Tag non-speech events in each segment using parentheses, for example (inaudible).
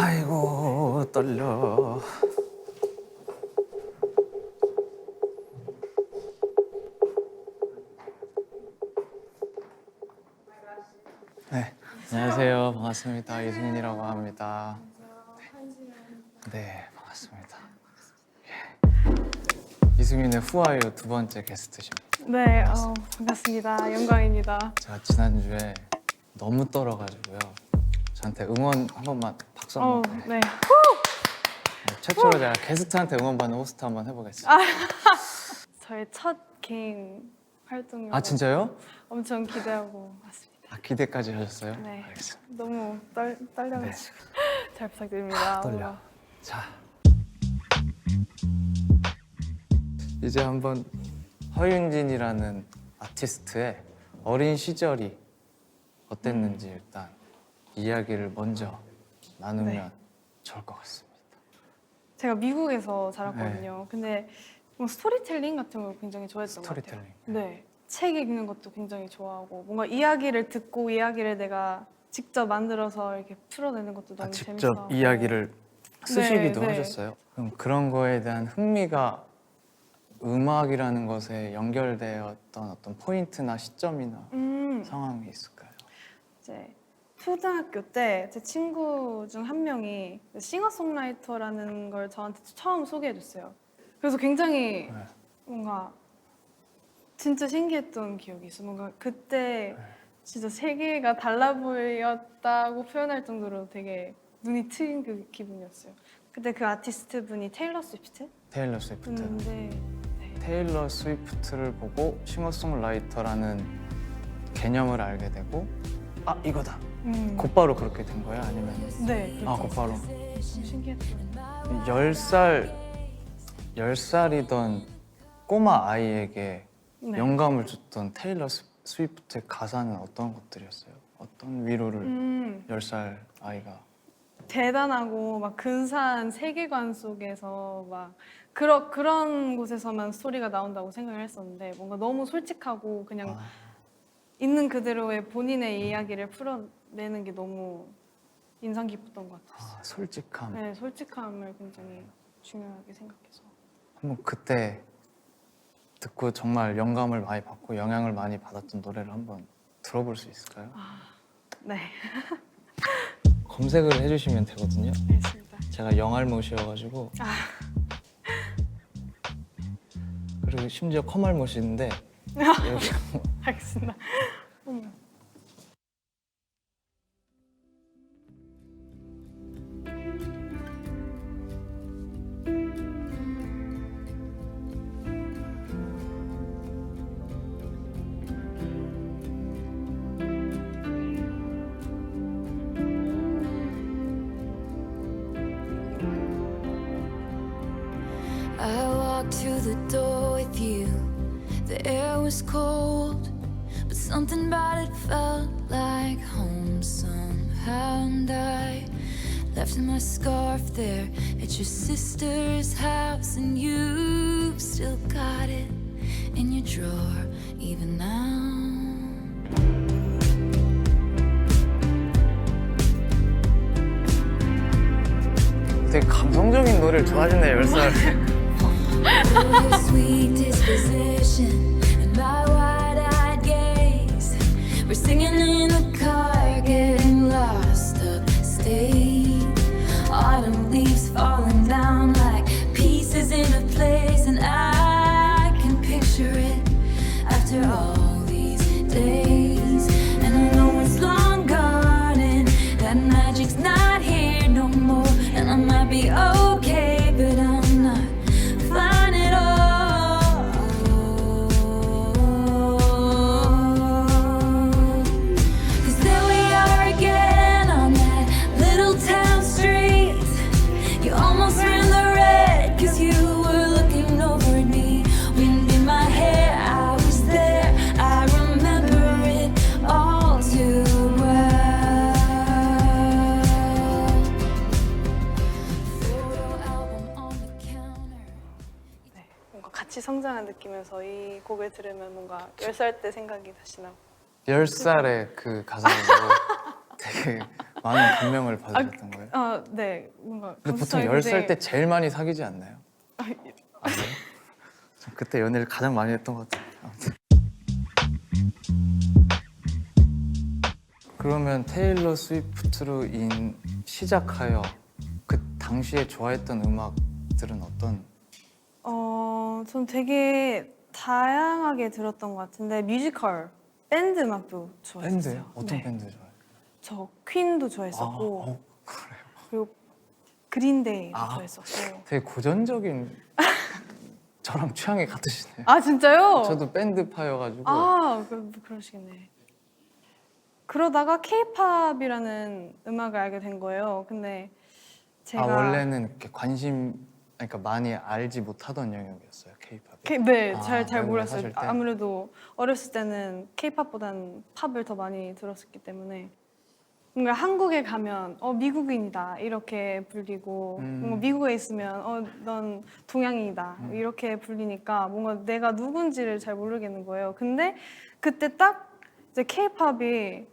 아이고 떨려. 네, 안녕하세요. 반갑습니다. 이승민이라고 합니다. 네, 네, 반갑습니다. 예. 이승민의 후아유 두 번째 게스트십니다. 네, 어, 반갑습니다. 영광입니다. 제가 지난주에 너무 떨어가지고요. 저한테 응원 한 번만 박수 한 어, 번. 네. 네, 최초로 제가 게스트한테 응원받는 호스트 한번 해보겠습니다. (laughs) 저의 첫 개인 활동이고 아 진짜요? 엄청 기대하고 왔습니다. 아, 기대까지 하셨어요? 네. 알겠습니다. 너무 떨, 떨려가지고 (laughs) 잘 부탁드립니다. 아, 떨려. 자, 이제 한번 허윤진이라는 아티스트의 어린 시절이 어땠는지 일단 이야기를 먼저 나누면 네. 좋을 것 같습니다. 제가 미국에서 자랐거든요. 근데 뭐 스토리텔링 같은 걸 굉장히 좋아했던 것 같아요. 스토리텔링. 네. 책 읽는 것도 굉장히 좋아하고 뭔가 이야기를 듣고 이야기를 내가 직접 만들어서 이렇게 풀어내는 것도 너무 아, 직접 재밌어하고 이야기를 쓰시기도 네, 네. 하셨어요? 그럼 그런 거에 대한 흥미가 음악이라는 것에 연결되었던 어떤 포인트나 시점이나 음. 상황이 있을까요? 이제 초등학교 때 제 친구 중 한 명이 싱어송라이터라는 걸 저한테 처음 소개해 줬어요. 그래서 굉장히 네. 뭔가 진짜 신기했던 기억이 있어. 뭔가 그때 네. 진짜 세계가 달라 보였다고 표현할 정도로 되게 눈이 트인 그 기분이었어요. 그때 그 아티스트 분이 테일러 스위프트? 테일러 스위프트. 네. 테일러 스위프트를 보고 싱어송라이터라는 개념을 알게 되고 아 이거다. 음. 곧바로 그렇게 된 거야? 아니면 네. 아. 곧바로 너무 신기했어요. 열 살, 열 살이던 꼬마 아이에게 네. 영감을 줬던 테일러 스- 스위프트의 가사는 어떤 것들이었어요? 어떤 위로를 음. 열살 아이가 대단하고 막 근사한 세계관 속에서 막 그런 그런 곳에서만 스토리가 나온다고 생각을 했었는데 뭔가 너무 솔직하고 그냥 아, 있는 그대로의 본인의 이야기를 풀어 내는 게 너무 인상 깊었던 것 같았어요. 아, 솔직함. 네, 솔직함을 굉장히 중요하게 생각해서. 한번 그때 듣고 정말 영감을 많이 받고 영향을 많이 받았던 노래를 한번 들어볼 수 있을까요? 네, (laughs) 검색을 해주시면 되거든요. 알겠습니다. 제가 영알못이어가지고 아. 그리고 심지어 커말못인데 여기 (laughs) 알겠습니다. to the door with you. The air was cold, but something about it felt like home somehow. And I left my scarf there at your sister's house, and you've still got it in your drawer, even now. 되게 감성적인 노래를 좋아하시네 열 살. (laughs) Sweet disposition and my wide-eyed gaze. We're singing in the car, getting lost upstate. 같이 성장한 느낌에서 이 곡을 들으면 뭔가 10살 때 생각이 다시 나고. 열 살의 그 보고 되게 많은 감명을 받으셨던 거예요? 아, 네. 뭔가 근데 보통 감수성이 10살 굉장히- 때 제일 많이 사귀지 않나요? 아, 아니에요? 전 그때 연애를 가장 많이 했던 것 같아요. 아무튼. 그러면 테일러 스위프트로 인 시작하여 그 당시에 좋아했던 음악들은 어떤? 어, 전 되게 다양하게 들었던 것 같은데 뮤지컬, 밴드 음악도 좋아했어요. 밴드요? 어떤 네. 밴드 좋아해요? 저 퀸도 아, 좋아했었고 어, 그래요? 그리고 그린데이도 아. 좋아했었고. 되게 고전적인 (laughs) 저랑 취향이 같으시네요. 아 진짜요? 저도 밴드 파여가지고 아 그, 그러시겠네. 그러다가 케이팝이라는 음악을 알게 된 거예요. 근데 제가 아 원래는 이렇게 관심 그러니까 많이 알지 못하던 영역이었어요 케이팝이. 케- 네, 아, 잘잘 외국에 몰랐어요. 때? 아무래도 어렸을 때는 케이팝보단 팝을 더 많이 들었었기 때문에 뭔가 한국에 가면 어 미국인이다 이렇게 불리고 음. 뭔가 미국에 있으면 어넌 동양인이다 음. 이렇게 불리니까 뭔가 내가 누군지를 잘 모르겠는 거예요. 근데 그때 딱 이제 케이팝이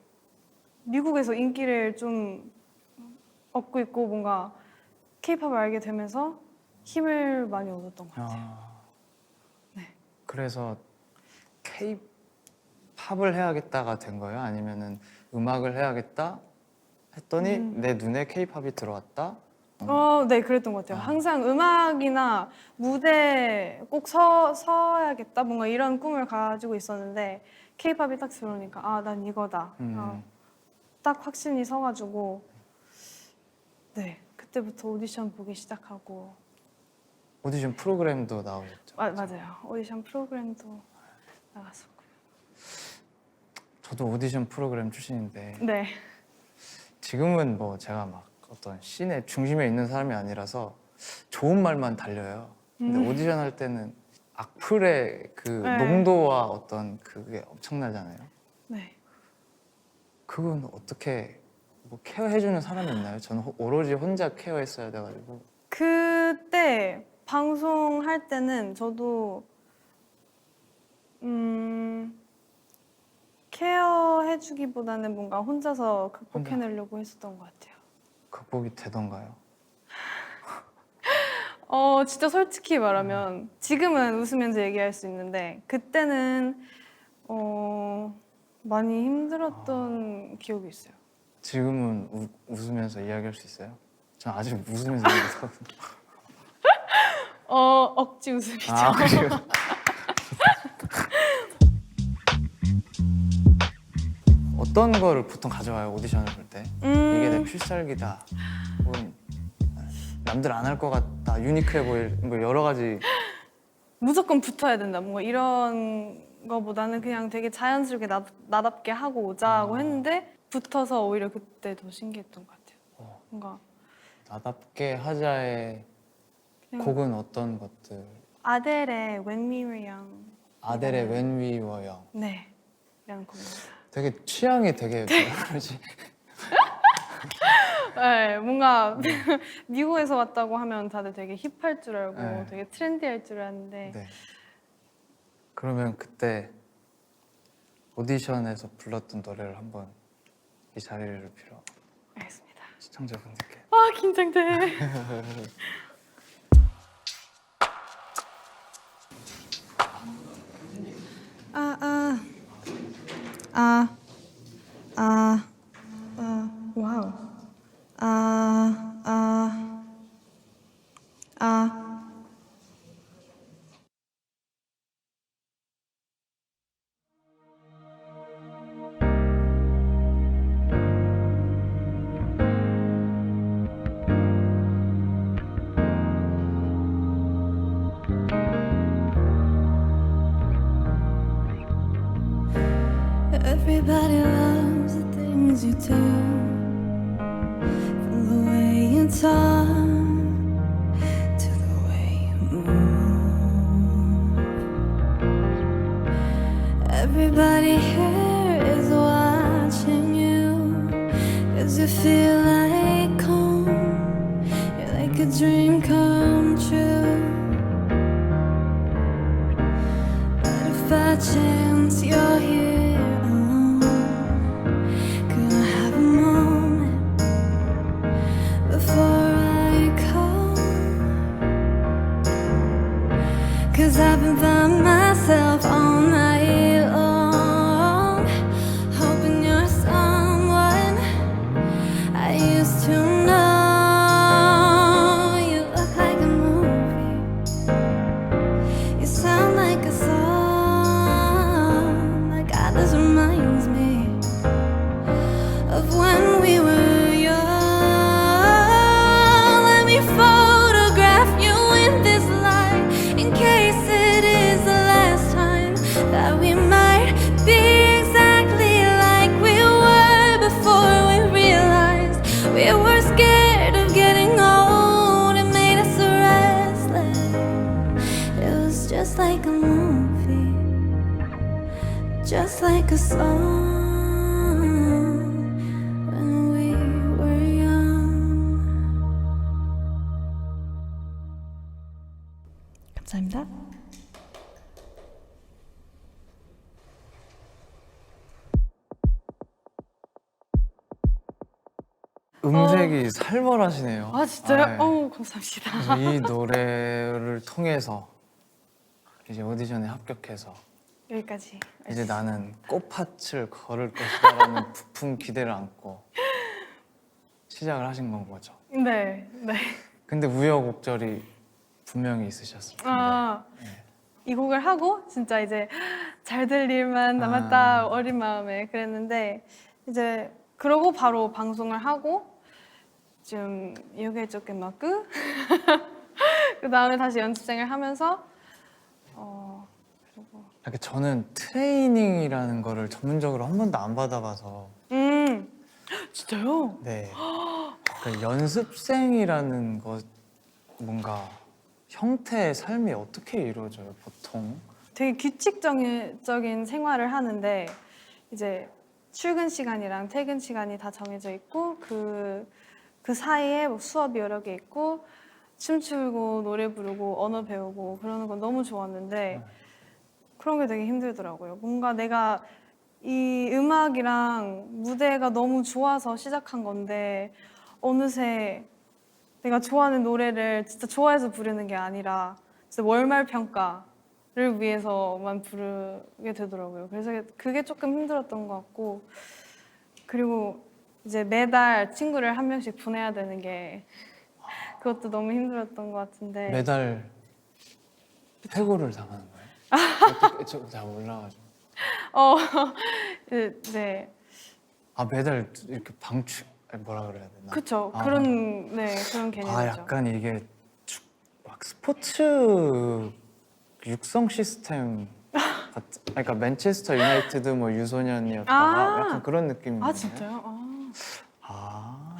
미국에서 인기를 좀 얻고 있고 뭔가 케이팝을 알게 되면서 힘을 많이 얻었던 것 같아요. 아, 네. 그래서 케이팝을 해야겠다가 된 거예요? 아니면은 음악을 해야겠다 했더니 음. 내 눈에 케이팝이 들어왔다? 어, 네, 그랬던 것 같아요. 아. 항상 음악이나 무대 꼭 서, 서야겠다, 뭔가 이런 꿈을 가지고 있었는데, 케이팝이 딱 들어오니까, 아, 난 이거다. 음. 어, 딱 확신이 서가지고, 네, 그때부터 오디션 보기 시작하고, 오디션 프로그램도 나오셨죠? 마, 맞아요. 오디션 프로그램도 나갔었고. 저도 오디션 프로그램 출신인데 네. 지금은 뭐 제가 막 어떤 씬의 중심에 있는 사람이 아니라서 좋은 말만 달려요. 근데 음. 오디션 할 때는 악플의 그 네. 농도와 어떤 그게 엄청나잖아요. 네. 그건 어떻게 뭐 케어해주는 사람이 있나요? 저는 호- 오로지 혼자 케어했어야 돼가지고 그때 방송할 때는 저도 음 케어해주기보다는 뭔가 혼자서 극복해내려고 했었던 것 같아요. 극복이 되던가요? 어 진짜 솔직히 말하면 지금은 웃으면서 얘기할 수 있는데 그때는 어 많이 힘들었던 기억이 있어요. 지금은 우- 웃으면서 이야기할 수 있어요? 전 아직 웃으면서 얘기하거든요. 어 억지 웃음이죠. 아 그래요? (laughs) 어떤 거를 보통 가져와요 오디션을 볼 때? 음, 이게 내 필살기다. 혹은 남들 안 할 것 같다. 유니크해 보일 뭐 여러 가지. 무조건 붙어야 된다. 뭔가 이런 거보다는 그냥 되게 자연스럽게 나, 나답게 하고 오자고 아. 했는데 붙어서 오히려 그때 더 신기했던 것 같아요. 어, 뭔가 나답게 그냥 곡은 어떤 것들? 아델의 When We Were Young 아델의 When We Were Young. 네 이라는 곡입니다. 되게 취향이 되게 뭐라 그러지? (laughs) 네, 뭔가 (laughs) 미국에서 왔다고 하면 다들 되게 힙할 줄 알고 네. 되게 트렌디할 줄 아는데 네. 그러면 그때 오디션에서 불렀던 노래를 한번 이 자리를 빌어 알겠습니다. 시청자분들께 아 긴장돼. (laughs) 아, 아, 아, 아, feel just like a song when we were young. 감사합니다. 음색이 살벌하시네요. 아 진짜요? 네. 어우 감사합니다. 그래서 이 노래를 통해서 이제 오디션에 합격해서 여기까지. 이제 나는 꽃밭을 걸을 것이다라는 (laughs) 부푼 기대를 안고 시작을 하신 건 거죠. 네, 네. 근데 우여곡절이 분명히 있으셨습니다. 아, 네. 이 곡을 하고 진짜 이제 잘 될 일만 남았다 아. 어린 마음에 그랬는데 이제 그러고 바로 방송을 하고 좀 이게 조금 막그 (laughs) 그 다음에 다시 연습생을 하면서 어 이렇게 저는 트레이닝이라는 거를 전문적으로 한 번도 안 받아봐서 음 진짜요? 네. 그 연습생이라는 것 뭔가 형태의 삶이 어떻게 이루어져요 보통? 되게 규칙적인 생활을 하는데 이제 출근 시간이랑 퇴근 시간이 다 정해져 있고 그, 그 사이에 뭐 수업이 여러 개 있고 춤추고 노래 부르고 언어 배우고 그러는 건 너무 좋았는데 그런 게 되게 힘들더라고요. 뭔가 내가 이 음악이랑 무대가 너무 좋아서 시작한 건데 어느새 내가 좋아하는 노래를 진짜 좋아해서 부르는 게 아니라 진짜 월말 평가를 위해서만 부르게 되더라고요. 그래서 그게 조금 힘들었던 것 같고 그리고 이제 매달 친구를 한 명씩 보내야 되는 게 그것도 너무 힘들었던 것 같은데 매달 해고를 당하는 거예요? 어떻게 저잘 몰라가지고. 어, 네, (laughs) 네. 아 매달 이렇게 방출 아니, 뭐라 그래야 되나? 그쵸 아. 그런 네 그런 개념이죠. 아 약간 이게 축- 막 스포츠 육성 시스템 같. 그러니까 맨체스터 유나이티드 뭐 유소년이었다가 아. 약간 그런 느낌이네요. 아 진짜요? 아, 아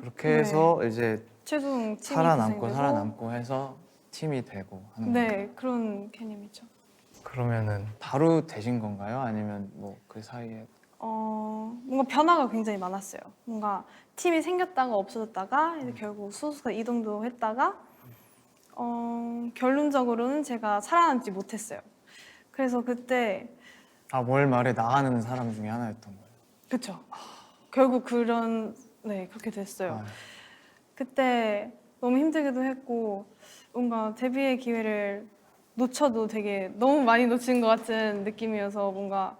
그렇게 네. 해서 이제 최종 팀이 살아남고 구성되고 살아남고 해서 팀이 되고 하는 거예요. 네 그런 개념이죠. 그러면은 바로 되신 건가요? 아니면 뭐 그 사이에 어, 뭔가 변화가 굉장히 많았어요. 뭔가 팀이 생겼다가 없어졌다가 이제 결국 소속사 이동도 했다가 어, 결론적으로는 제가 살아남지 못했어요. 그래서 그때 아월 말에 나가는 사람 중에 하나였던 거예요. 그쵸. 결국 그런 네 그렇게 됐어요. 아, 그때 너무 힘들기도 했고 뭔가 데뷔의 기회를 놓쳐도 되게 너무 많이 놓친 것 같은 느낌이어서 뭔가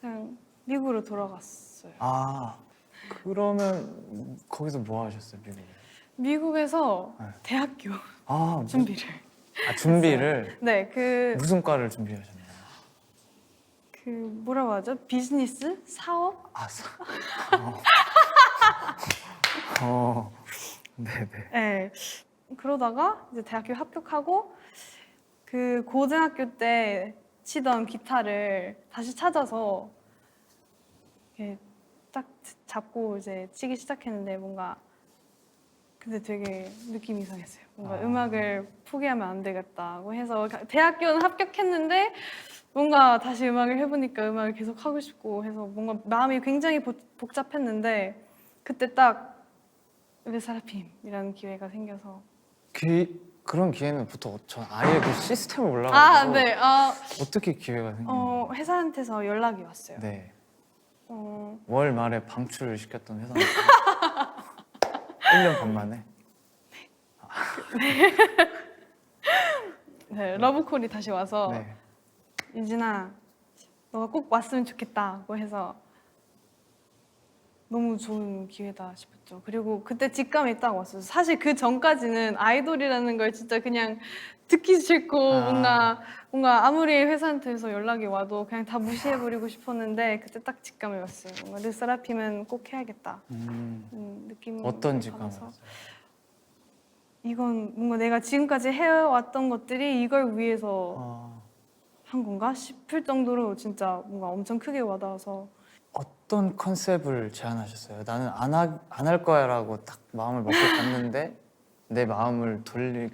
그냥 미국으로 돌아갔어요. 아 그러면 거기서 뭐 하셨어요 미국에? 미국에서 네. 대학교 아 무- (laughs) 준비를. 아 준비를 네, 그, 무슨 과를 준비하셨나요? 그 뭐라고 하죠? 비즈니스? 사업? 아 사. 어. (laughs) 어. 네네. 네. 그러다가 이제 대학교 합격하고 그 고등학교 때 치던 기타를 다시 찾아서 이렇게 딱 잡고 이제 치기 시작했는데 뭔가 근데 되게 느낌이 이상했어요. 뭔가 아. 음악을 포기하면 안 되겠다고 해서 대학교는 합격했는데 뭔가 다시 음악을 해보니까 음악을 계속 하고 싶고 해서 뭔가 마음이 굉장히 복- 복잡했는데 그때 딱 르사라핌이라는 기회가 생겨서 기 그런 기회는 보통 전 아예 그 시스템을 몰라가지고 아, 네. 아, 어떻게 기회가 생긴 거예요? 어, 회사한테서 연락이 왔어요. 네. 어, 월 말에 방출을 시켰던 회사. 1년 (laughs) 반 만에. 네, 러브콜이 다시 와서 네. 유진아, 너가 꼭 왔으면 좋겠다고 해서 너무 좋은 기회다 싶었죠. 그리고 그때 직감이 딱 왔어요. 사실 그 전까지는 아이돌이라는 걸 진짜 그냥 듣기 싫고 아. 뭔가 뭔가 아무리 회사한테서 연락이 와도 그냥 다 무시해 버리고 싶었는데 그때 딱 직감이 왔어요. 뭔가 르사라핌은 꼭 해야겠다. 음, 음, 느낌 어떤. 했어요? 이건 뭔가 내가 지금까지 해왔던 것들이 이걸 위해서 아, 한 건가 싶을 정도로 진짜 뭔가 엄청 크게 와닿아서 어떤 컨셉을 제안하셨어요? 나는 안할 거야라고 딱 마음을 먹고 갔는데 내 마음을 돌리,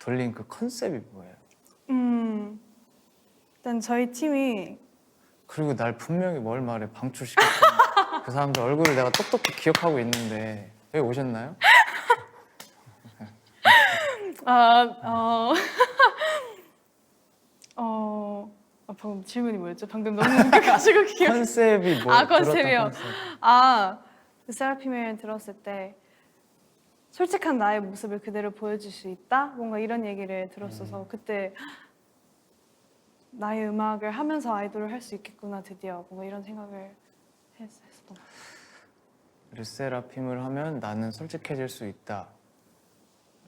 돌린 그 컨셉이 뭐예요? 음 일단 저희 팀이 그리고 날 분명히 뭘 말해 방출시켰던 그 사람들 얼굴을 내가 똑똑히 기억하고 있는데 왜 오셨나요? 아, 어, (laughs) 어, 아, 방금 질문이 뭐였죠? 방금 너무 웃겨가지고 (laughs) 기억. 컨셉이 뭐 아, 컨셉이요? 컨셉. 아, 세라핌을 들었을 때 솔직한 나의 모습을 그대로 보여줄 수 있다? 뭔가 이런 얘기를 들었어서 그때 나의 음악을 하면서 아이돌을 할 수 있겠구나 드디어 뭔가 이런 생각을 했, 했었던 것 같아요. 르세라핌을 하면 나는 솔직해질 수 있다.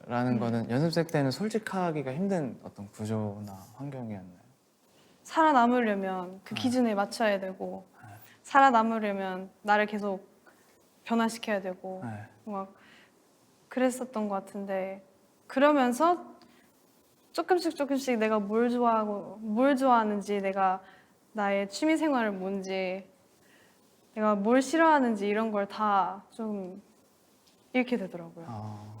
음. 라는 거는 연습생 때는 솔직하기가 힘든 어떤 구조나 환경이었나요? 살아남으려면 그 네. 기준에 맞춰야 되고 살아남으려면 나를 계속 변화시켜야 되고 네. 막 그랬었던 것 같은데 그러면서 조금씩 조금씩 내가 뭘 좋아하고 뭘 좋아하는지 내가 나의 취미 생활을 뭔지 내가 뭘 싫어하는지 이런 걸 다 좀 잃게 되더라고요. 아.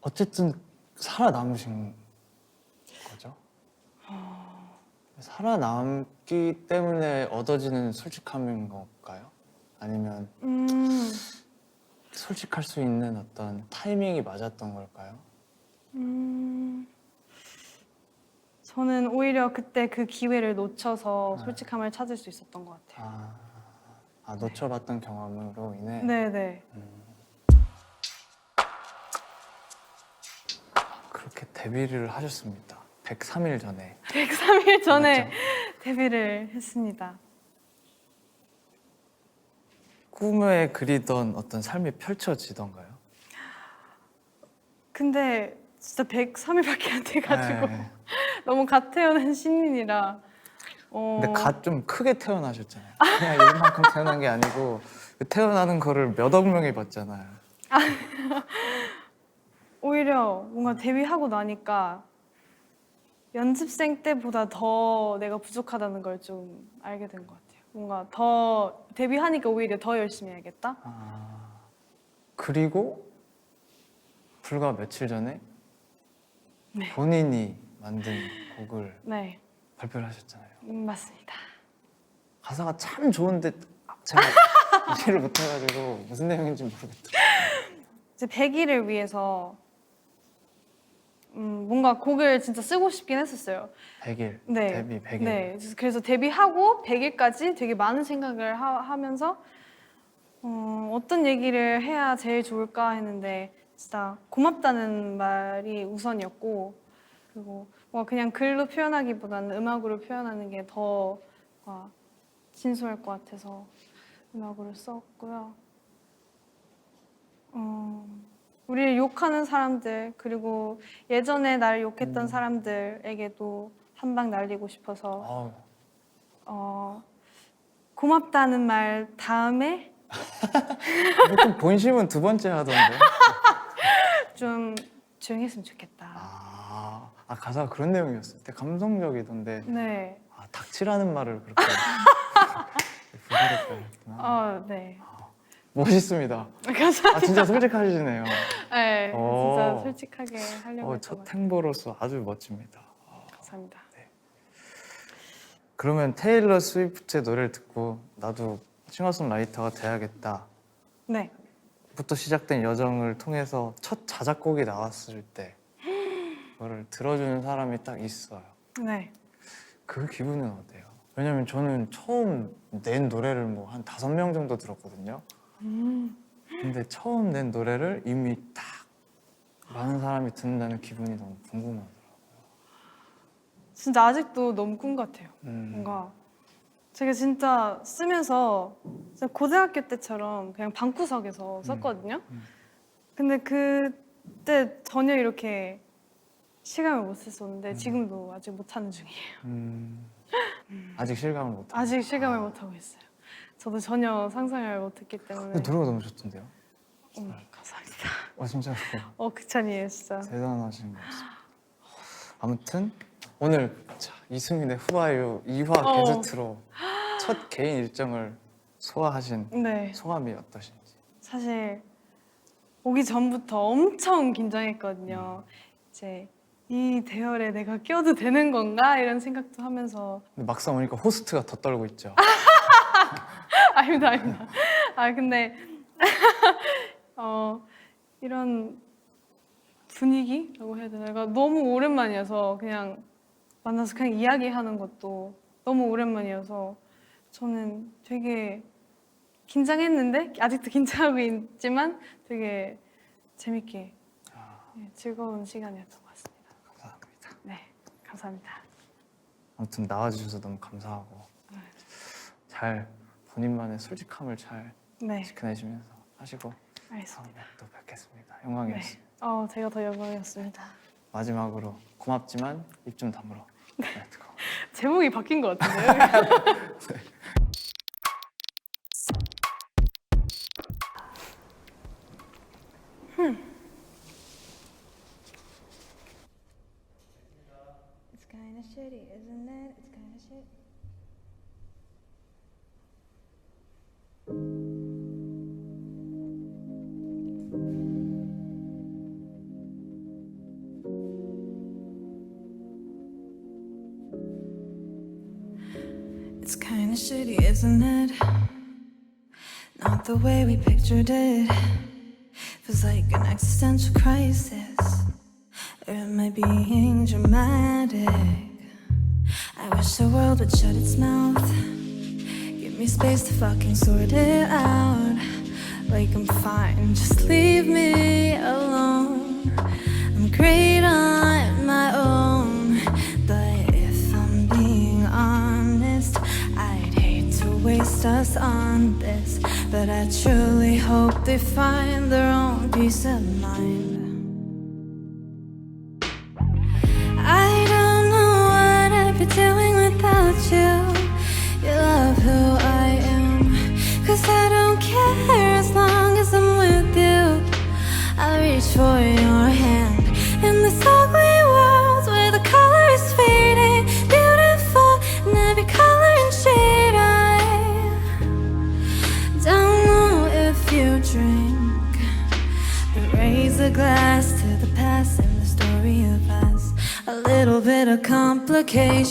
어쨌든 살아남으신? 살아남기 때문에 얻어지는 솔직함인 걸까요? 아니면 음, 솔직할 수 있는 어떤 타이밍이 맞았던 걸까요? 음, 저는 오히려 그때 그 기회를 놓쳐서 네. 솔직함을 찾을 수 있었던 것 같아요. 아, 아 놓쳐봤던 경험으로 인해 네, 네. 그렇게 데뷔를 하셨습니다. 103일 전에 103일 전에? 데뷔를 했습니다. 꿈에 그리던 어떤 삶이 펼쳐지던가요? 근데 진짜 103일밖에 안 돼가지고 네. (laughs) 너무 갓 태어난 신인이라 어, 근데 갓 좀 크게 태어나셨잖아요. 그냥 이만큼 태어난 게 아니고 그 태어나는 거를 몇 억 명이 봤잖아요. (laughs) 오히려 뭔가 데뷔하고 나니까 연습생 때보다 더 내가 부족하다는 걸 좀 알게 된 것 같아요. 뭔가 더 데뷔하니까 오히려 더 열심히 해야겠다. 아, 그리고 불과 며칠 전에 네. 본인이 만든 곡을 네, 발표를 하셨잖아요. 음, 맞습니다. 가사가 참 좋은데 제가 (laughs) 이해를 못해가지고 무슨 내용인지 모르겠더라고요. 이제 100일을 위해서 음, 뭔가 곡을 진짜 쓰고 싶긴 했었어요. 100일, 네. 데뷔 100일. 네. 그래서 데뷔하고 100일까지 되게 많은 생각을 하, 면서 어, 어떤 얘기를 해야 제일 좋을까 했는데 진짜 고맙다는 말이 우선이었고 그리고 뭔가 그냥 글로 표현하기보다는 음악으로 표현하는 게 더 진솔할 것 같아서 음악으로 썼고요. 어, 우리를 욕하는 사람들 그리고 예전에 날 욕했던 음. 사람들에게도 한 방 날리고 싶어서 아우, 어, 고맙다는 말 다음에 (laughs) 보통 본심은 두 번째 하던데. (laughs) 좀 조용히 했으면 좋겠다. 아, 아 가사가 그런 내용이었어요. 되게 감성적이던데. 네. 아, 닥치라는 말을 그렇게 (laughs) 부드럽게 했구나. 어, 네. 멋있습니다. 감사합니다. 아 진짜 솔직하시네요. 네, 오. 진짜 솔직하게 하려고 어, 했던 첫 것. 행보로서 아주 멋집니다. 감사합니다. 그러면 테일러 스위프트의 노래를 듣고 나도 싱어송라이터가 돼야겠다. 네. 부터 시작된 여정을 통해서 첫 자작곡이 나왔을 때 그거를 들어주는 사람이 딱 있어요. 네. 그 기분은 어때요? 왜냐면 저는 처음 낸 노래를 뭐 한 다섯 명 정도 들었거든요. 음. 근데 처음 낸 노래를 이미 딱 많은 사람이 듣는다는 기분이 너무 궁금하더라고요. 진짜 아직도 너무 꿈 같아요. 음. 뭔가 제가 진짜 쓰면서 진짜 고등학교 때처럼 그냥 방구석에서 썼거든요. 음. 근데 그때 전혀 이렇게 시간을 못 썼었는데 지금도 아직 못 하는 중이에요. 음, 아직 실감을 못. 아직 실감을 못 하고 있어요. 저도 전혀 상상을 못했기 때문에. 근데 노래가 너무 좋던데요? 음, 감사합니다. 와 진짜 어 극찬이에요 진짜. 대단하신 것 같습니다. 아무튼 오늘 자, 이승민의 후아유 2화 어. 게스트로 첫 개인 일정을 소화하신 네. 소감이 어떠신지. 사실 오기 전부터 엄청 긴장했거든요. 이제 이 대열에 내가 껴도 되는 건가 이런 생각도 하면서 근데 막상 오니까 호스트가 더 떨고 있죠. (laughs) (laughs) 아닙니다, 아닙니다. 아 근데 (laughs) 어 이런 분위기라고 해야 되나? 가 너무 오랜만이어서 그냥 만나서 그냥 이야기하는 것도 너무 오랜만이어서 저는 되게 긴장했는데 아직도 긴장하고 있지만 되게 재밌게 네, 즐거운 시간이었던 것 같습니다. 감사합니다. 네, 감사합니다. 아무튼 나와주셔서 너무 감사하고 잘 본인만의 솔직함을 잘 네, 지켜내시면서 하시고 알겠습니다. 다음에 또 뵙겠습니다. 네, 영광이었습니다. 어 제가 더 영광이었습니다. 마지막으로 고맙지만 입 좀 다물어. 네, 뜨거워. (laughs) 제목이 바뀐 것 같은데요? (laughs) It's kinda shitty, isn't it? It's kinda shit. Isn't it? Not the way we pictured it. Feels like an existential crisis. Am I being dramatic? I wish the world would shut its mouth. Give me space to fucking sort it out. Like I'm fine, just leave me alone. I'm great on waste us on this. But I truly hope they find their own peace of mind.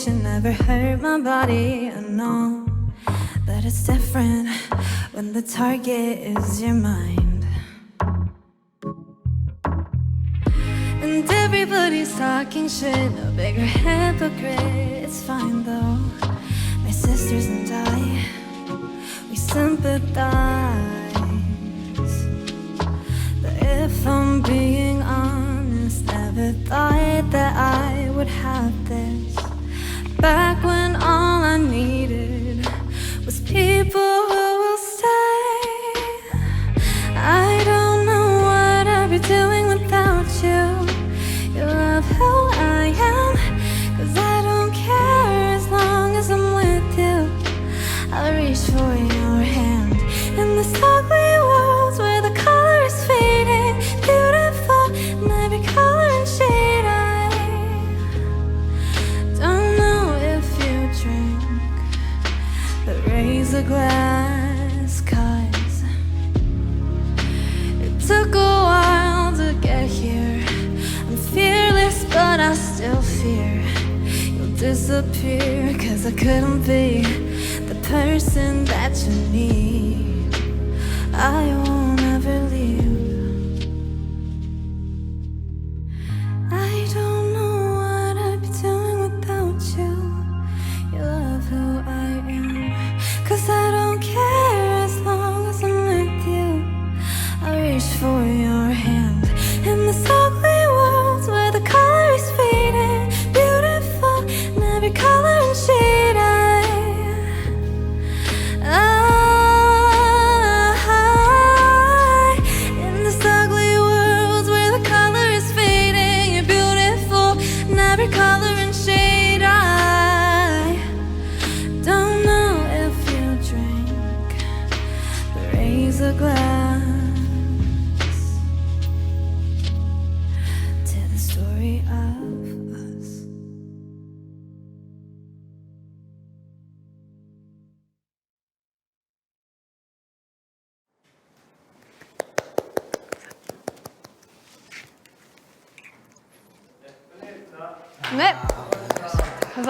Never hurt my body. I know that it's different when the target is your mind. And everybody's talking shit, no bigger hypocrite. It's fine though. My sisters and I, we sympathize. But if I'm being honest, never thought that I would have this. Back when all I needed was people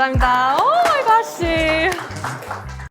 감사합니다.